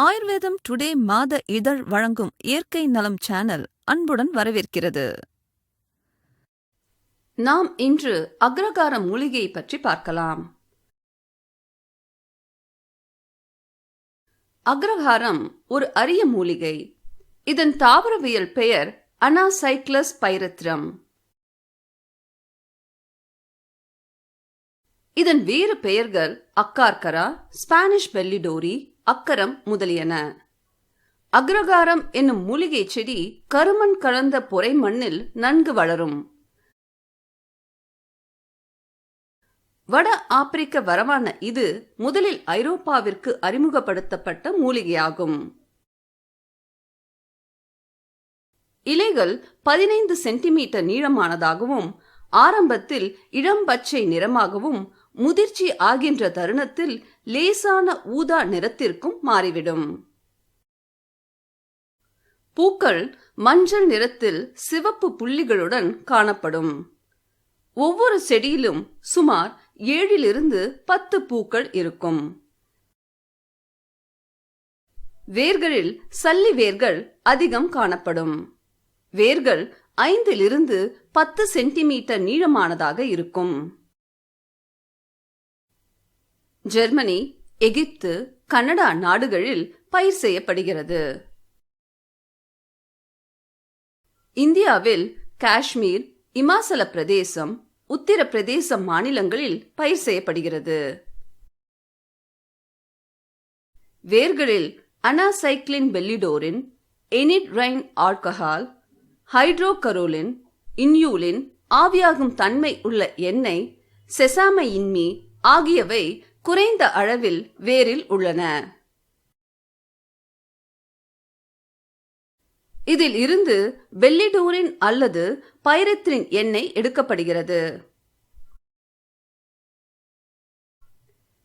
ஆயுர்வேதம் டுடே மாத இதழ் வழங்கும் இயற்கை நலம் சேனல் அன்புடன் வரவேற்கிறது. நாம் இன்று அக்ரகார மூலிகை பற்றி பார்க்கலாம். அக்ரஹாரம் ஒரு அரிய மூலிகை. இதன் தாவரவியல் பெயர் அனாசைக்ளஸ் பைரத்ரம். இதன் வேறு பெயர்கள் அக்கார்கரா ஸ்பானிஷ் பெல்லிடோரி அக்கரம் முதலியன. அக்ரகாரம் என்னும் மூலிகை செடி கருமண் கலந்த பொறை மண்ணில் நன்கு வளரும். வட ஆப்பிரிக்க வரவான இது முதலில் ஐரோப்பாவிற்கு அறிமுகப்படுத்தப்பட்ட மூலிகையாகும். இலைகள் பதினைந்து சென்டிமீட்டர் நீளமானதாகவும் ஆரம்பத்தில் இளம்பச்சை நிறமாகவும் முதிர்ச்சி ஆகின்ற தருணத்தில் லேசான ஊதா நிறத்திற்கும் மாறிவிடும். பூக்கள் மஞ்சள் நிறத்தில் சிவப்பு புள்ளிகளுடன் காணப்படும். ஒவ்வொரு செடியிலும் சுமார் ஏழிலிருந்து பத்து பூக்கள் இருக்கும். வேர்களில் சல்லி வேர்கள் அதிகம் காணப்படும். வேர்கள் ஐந்திலிருந்து பத்து சென்டிமீட்டர் நீளமானதாக இருக்கும். ஜெர்மனி எகிப்து கனடா நாடுகளில் பயிர் செய்யப்படுகிறது. இந்தியாவில் காஷ்மீர் இமாச்சல பிரதேசம் உத்தரப்பிரதேசம் மாநிலங்களில் பயிர் செய்யப்படுகிறது. வேர்களில் அனாசைக்ளின் பெல்லிடோரின் எனிட்ரைன் ஆல்கஹால் ஹைட்ரோகரோலின் இன்யூலின் ஆவியாகும் தன்மை உள்ள எண்ணெய் செசாமை இன்மி ஆகியவை குறைந்த அளவில் வேரில் உள்ளன. இதில் இருந்து வெள்ளிடூரின் அல்லது பைரத்ரின் எண்ணெய் எடுக்கப்படுகிறது.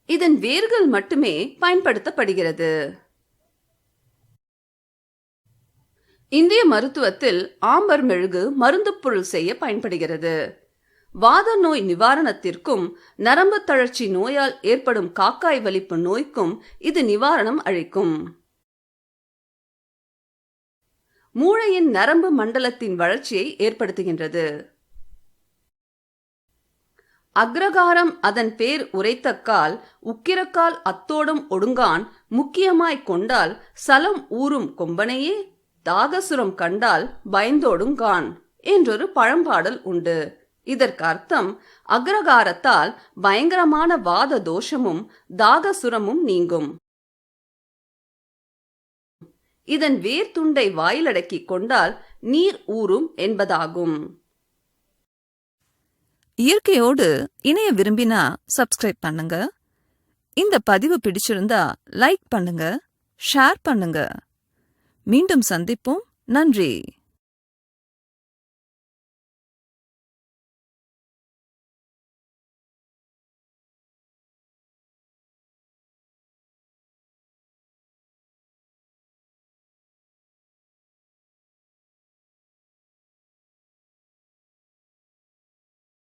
இதன் வேர்கள் மட்டுமே பயன்படுத்தப்படுகிறது. இந்திய மருத்துவத்தில் ஆம்பர் மெழுகு மருந்து பொருள் செய்ய பயன்படுகிறது. வாத நோய் நிவாரணத்திற்கும் நரம்பு தளர்ச்சி நோயால் ஏற்படும் காக்காய் வலிப்பு நோய்க்கும் இது நிவாரணம் அளிக்கும். மூளையின் நரம்பு மண்டலத்தின் வளர்ச்சியை ஏற்படுத்துகின்றது. அக்ரகாரம் அதன் பேர் உரைத்தக்கால் உக்கிரக்கால் அத்தோடும் ஒடுங்கான் முக்கியமாய் கொண்டால் சலம் ஊறும் கொம்பனையே தாகசுரம் கண்டால் பயந்தோடுங்கான் என்றொரு பழம்பாடல் உண்டு. இதற்கு அர்த்தம் அக்ரகாரத்தால் பயங்கரமான வாத தோஷமும் தாகசுரமும் நீங்கும். இதன் வேர் துண்டை வாயிலடக்கிக் கொண்டால் நீர் ஊறும் என்பதாகும். இயற்கையோடு இணைய விரும்பினா சப்ஸ்கிரைப் பண்ணுங்க. இந்த பதிவு பிடிச்சிருந்தா லைக் பண்ணுங்க ஷேர் பண்ணுங்க. மீண்டும் சந்திப்போம். நன்றி.